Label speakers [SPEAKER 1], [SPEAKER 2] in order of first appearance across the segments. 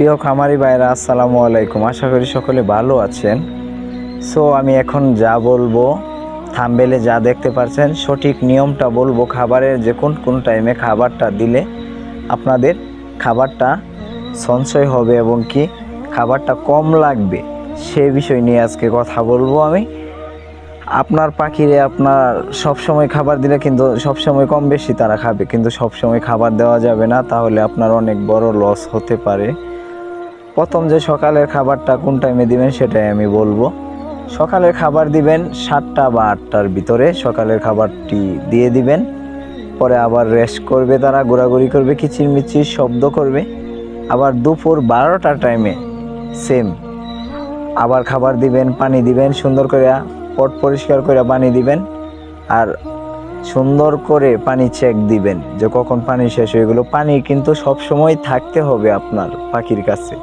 [SPEAKER 1] প্রিয় খামারি ভাইরা আসসালামু আলাইকুম। আশা করি সকলে ভালো আছেন। সো আমি এখন যা বলব থাম্বেলে যা দেখতে পাচ্ছেন সঠিক নিয়মটা বলব, খাবারের যে কোন কোন টাইমে খাবারটা দিলে আপনাদের খাবারটা সঞ্চয় হবে এবং কি খাবারটা কম লাগবে, সে বিষয় নিয়ে আজকে কথা বলব আমি। আপনার পাখিরে আপনার সব সময় খাবার দিলে কিন্তু সব সময় কম বেশি তারা খাবে, কিন্তু সব সময় খাবার দেওয়া যাবে না, তাহলে আপনার অনেক বড় লস হতে পারে। প্রথম যে সকালের খাবারটা কোন টাইমে দিবেন সেটাই আমি বলব। সকালের খাবার দিবেন সাতটা বা আটটার ভিতরে, সকালের খাবারটি দিয়ে দিবেন। পরে আবার রেস্ট করবে তারা, ঘোরাঘুরি করবে কিচিরমিচির শব্দ করবে। আবার দুপুর বারোটার টাইমে সেম আবার খাবার দিবেন, পানি দিবেন, সুন্দর করে পট পরিষ্কার করে পানি দিবেন। আর সুন্দর করে পানি চেক দিবেন যে কখন পানি শেষ হয়ে গেলো। পানি কিন্তু সব সময় থাকতে হবে আপনার পাখির কাছে।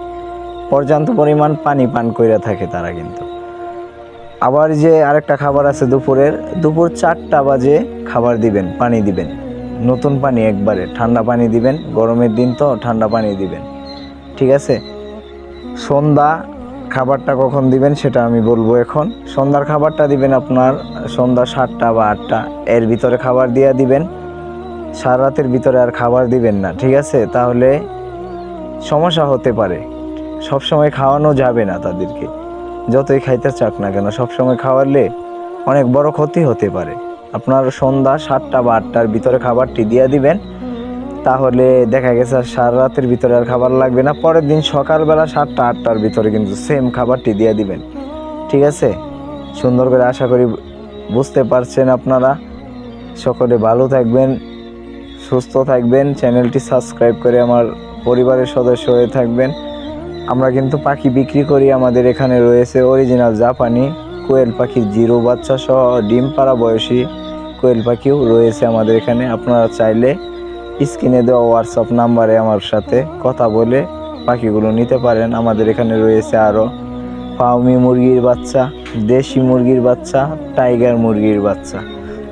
[SPEAKER 1] পর্যাপ্ত পরিমাণ পানি পান করে থাকে তারা কিন্তু। আবার যে আরেকটা খাবার আছে দুপুরের, দুপুর চারটা বাজে খাবার দিবেন, পানি দিবেন। নতুন পানি একবারে, ঠান্ডা পানি দিবেন, গরমের দিন তো ঠান্ডা পানি দিবেন। ঠিক আছে? সন্ধ্যা খাবারটা কখন দিবেন সেটা আমি বলব এখন। সন্ধ্যার খাবারটা দিবেন আপনার সন্ধ্যা সাতটা বা আটটা। এর ভিতরে খাবার দিয়ে দিবেন। সারা রাতের ভিতরে আর খাবার দিবেন না, ঠিক আছে? তাহলে সমস্যা হতে পারে। সব সময় খাওয়ানো যাবে না তাদেরকে। যতই খাইতে চাক না কেন সব সময় খাওয়ালে অনেক বড় ক্ষতি হতে পারে। আপনার সন্ধ্যা সাতটা বা আটটার ভিতরে খাবারটি দিয়ে দিবেন, তাহলে দেখা গেছে আর সারা রাতের ভিতরে আর খাবার লাগবে না। পরের দিন সকালবেলা সাতটা, আটটার ভিতরে কিন্তু সেম খাবারটি দিয়ে দিবেন। ঠিক আছে? সুন্দর করে আশা করি বুঝতে পারছেন আপনারা। সকলে ভালো থাকবেন, সুস্থ থাকবেন। চ্যানেলটি সাবস্ক্রাইব করে আমার পরিবারের সদস্য হয়ে থাকবেন। আমরা কিন্তু পাখি বিক্রি করি, আমাদের এখানে রয়েছে অরিজিনাল জাপানি কোয়েল পাখি, জিরো বাচ্চা সহ ডিম পাড়া বয়সী কোয়েল পাখিও রয়েছে আমাদের এখানে। আপনারা চাইলে স্ক্রিনে দেওয়া হোয়াটসঅ্যাপ নাম্বারে আমার সাথে কথা বলে পাখিগুলো নিতে পারেন। আমাদের এখানে রয়েছে আরও ফাউমি মুরগির বাচ্চা, দেশি মুরগির বাচ্চা, টাইগার মুরগির বাচ্চা।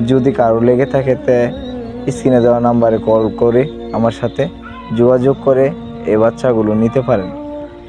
[SPEAKER 1] যদি কারও লেগে থাকে তে স্ক্রিনে দেওয়া নাম্বারে কল করে আমার সাথে যোগাযোগ করে এই বাচ্চাগুলো নিতে পারেন।